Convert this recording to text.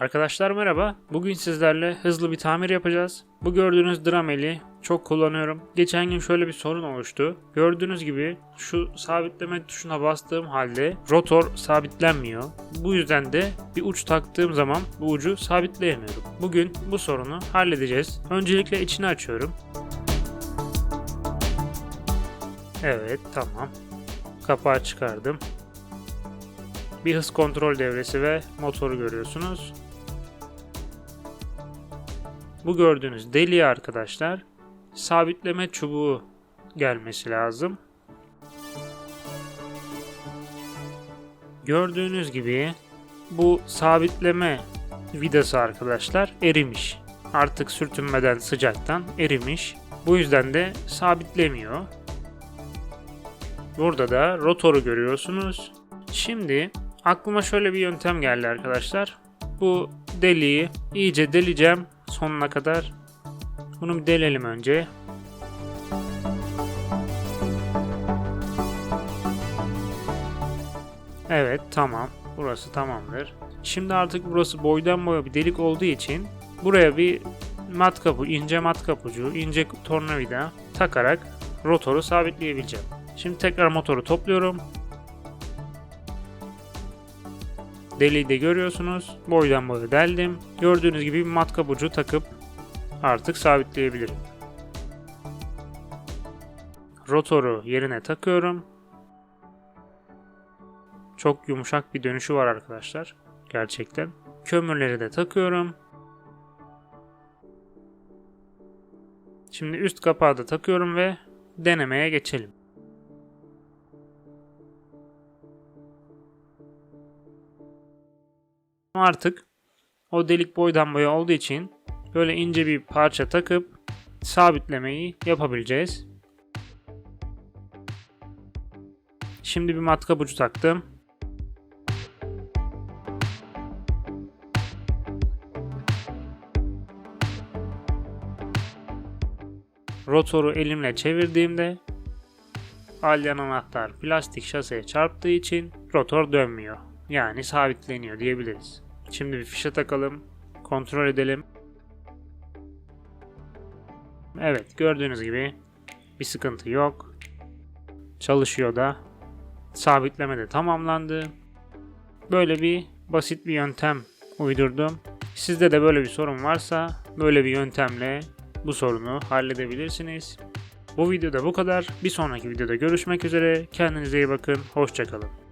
Arkadaşlar merhaba. Bugün sizlerle hızlı bir tamir yapacağız. Bu gördüğünüz drameli çok kullanıyorum. Geçen gün şöyle bir sorun oluştu. Gördüğünüz gibi şu sabitleme tuşuna bastığım halde rotor sabitlenmiyor. Bu yüzden de bir uç taktığım zaman bu ucu sabitleyemiyorum. Bugün bu sorunu halledeceğiz. Öncelikle içini açıyorum. Evet tamam. Kapağı çıkardım. Bir hız kontrol devresi ve motoru görüyorsunuz. Bu gördüğünüz deliğe arkadaşlar sabitleme çubuğu gelmesi lazım. Gördüğünüz gibi bu sabitleme vidası arkadaşlar erimiş. Artık sürtünmeden sıcaktan erimiş. Bu yüzden de sabitlemiyor. Burada da rotoru görüyorsunuz. Şimdi aklıma şöyle bir yöntem geldi arkadaşlar. Bu deliği iyice deleceğim sonuna kadar. Bunu bir delelim önce. Evet tamam. Burası tamamdır. Şimdi artık burası boydan boya bir delik olduğu için buraya bir matkapı, ince matkap ucu, ince tornavida takarak rotoru sabitleyebileceğim. Şimdi tekrar motoru topluyorum. Deliği de görüyorsunuz. Boydan boya deldim. Gördüğünüz gibi bir matkap ucu takıp artık sabitleyebilirim. Rotoru yerine takıyorum. Çok yumuşak bir dönüşü var arkadaşlar. Gerçekten. Kömürleri de takıyorum. Şimdi üst kapağı da takıyorum ve denemeye geçelim. Artık o delik boydan boya olduğu için böyle ince bir parça takıp sabitlemeyi yapabileceğiz. Şimdi bir matkap ucu taktım. Rotoru elimle çevirdiğimde alyan anahtar plastik şaseye çarptığı için rotor dönmüyor. Yani sabitleniyor diyebiliriz. Şimdi bir fişe takalım. Kontrol edelim. Evet gördüğünüz gibi bir sıkıntı yok. Çalışıyor da. Sabitleme de tamamlandı. Böyle bir basit bir yöntem uydurdum. Sizde de böyle bir sorun varsa böyle bir yöntemle bu sorunu halledebilirsiniz. Bu videoda bu kadar. Bir sonraki videoda görüşmek üzere. Kendinize iyi bakın. Hoşçakalın.